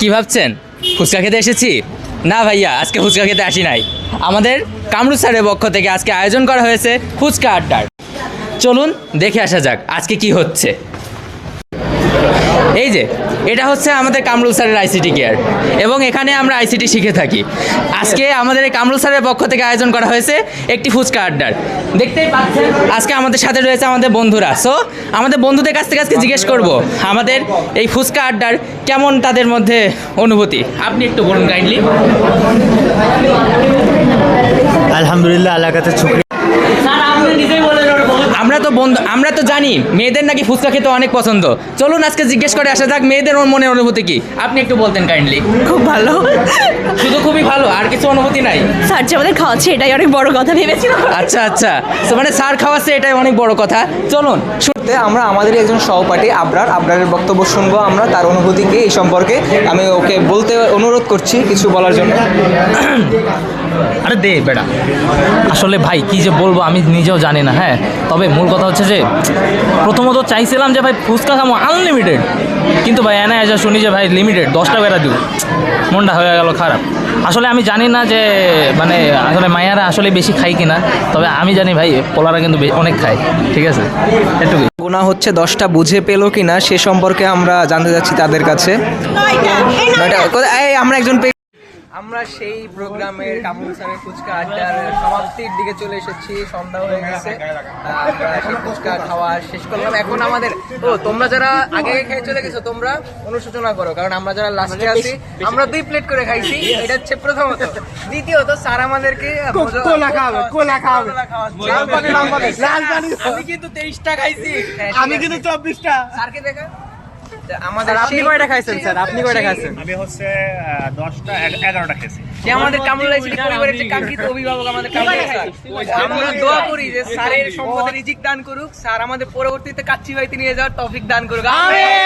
কি ভাবছেন? ফুচকা খেতে এসেছি? না ভাইয়া, আজকে ফুচকা খেতে আসি নাই। আমাদের কামরু স্যারের পক্ষ থেকে আজকে আয়োজন করা হয়েছে ফুচকা আড্ডার। চলুন, দেখে আসা যাক আজকে কি হচ্ছে। এই যে, এটা হচ্ছে আমাদের কামরুল স্যারের আইসিটি কেয়ার এবং এখানে আমরা আইসিটি শিখে থাকি। আজকে আমাদের এই কামরুল স্যারের পক্ষ থেকে আয়োজন করা হয়েছে একটি ফুচকা আড্ডার। দেখতেই পাচ্ছেন, আজকে আমাদের সাথে রয়েছে আমাদের বন্ধুরা। সো আমাদের বন্ধুদের কাছ থেকে আজকে জিজ্ঞেস করব, আমাদের এই ফুচকা আড্ডার কেমন তাদের মধ্যে অনুভূতি? আপনি একটু বলুন কাইন্ডলি আলহামদুলিল্লাহ আল্লাহ কাছে তো বন্ধু আমরা তো জানি মেয়েদের নাকি ফুচকা খেতে অনেক পছন্দ। চলুন আজকে জিজ্ঞেস করে আসা যাক মেয়েদের ওর মনের অনুভূতি কি? আপনি একটু বলতেন কাইন্ডলি খুব ভালো। শুধু খুবই ভালো আর কিছু অনুভূতি নাই? স্যার যে আমাদের খাওয়াচ্ছে এটাই অনেক বড় কথা ভেবেছিলাম। আচ্ছা আচ্ছা। তো মানে স্যার খাওয়াচ্ছে এটাই অনেক বড় কথা। চলুন শুরুতে আমরা আমাদের একজন সহপাঠী, আবরার। আবরারের বক্তব্য শুনব আমরা, তার অনুভূতিকে এই সম্পর্কে আমি ওকে বলতে অনুরোধ করছি কিছু বলার জন্য। আরে দে বেটা আসলে ভাই, কি যে বলব আমি নিজেও জানি না হ্যাঁ? তবে মূল কথা হচ্ছে যে, প্রথমত চাইছিলাম যে ভাই ফুচকা খামো আনলিমিটেড কিন্তু ভাই এনে এসে শুনি যে ভাই লিমিটেড দশটা বেড়া দিও মনটা হয়ে গেল খারাপ। আসলে আমি জানি না যে মানে আসলে মায়ারা আসলে বেশি খাই কিনা তবে আমি জানি ভাই পোলারা কিন্তু অনেক খায় ঠিক আছে? এটুকুই। গুণা হচ্ছে দশটা বুঝে পেল কিনা সে সম্পর্কে আমরা জানতে যাচ্ছি তাদের কাছে। এই, আমরা একজন আমরা সেই প্রোগ্রামের কামরুল স্যারের ফুচকা আড্ডার সমাপ্তির দিকে চলে এসেছি সন্ধ্যা হয়ে গেছে। আমরা সেই ফুচকা খাওয়া শেষ করলাম। এখন আমাদের ও তোমরা যারা আগে খেয়ে চলে গেছো তোমরা অনুশোচনা করো কারণ আমরা যারা লাস্টে আছি আমরা দুই প্লেট করে খাইছি এটা হচ্ছে প্রথমত। দ্বিতীয়ত স্যার আমাদেরকে কোলা খাওয়াবে কোলা খাওয়াবে আমি কিন্তু তেইশটা খাইছি। আমি কিন্তু চব্বিশটা। স্যারকে দেখা। আমাদের আপনি কয়টা খাইছেন স্যার? আপনি কয়টা খাইছেন? আমি হচ্ছে দশটা এগারোটা খেয়েছি। যে আমাদের কামরুল পরিবারের যে কাঙ্ক্ষিত অভিভাবক আমাদের কামরুল স্যার আমরা দোয়া করি যে স্যারের সম্পদের রিজিক দান করুক স্যার আমাদের পরবর্তীতে কাচ্চি ভাইতে নিয়ে যাওয়ার টপিক দান করুক। আমিন!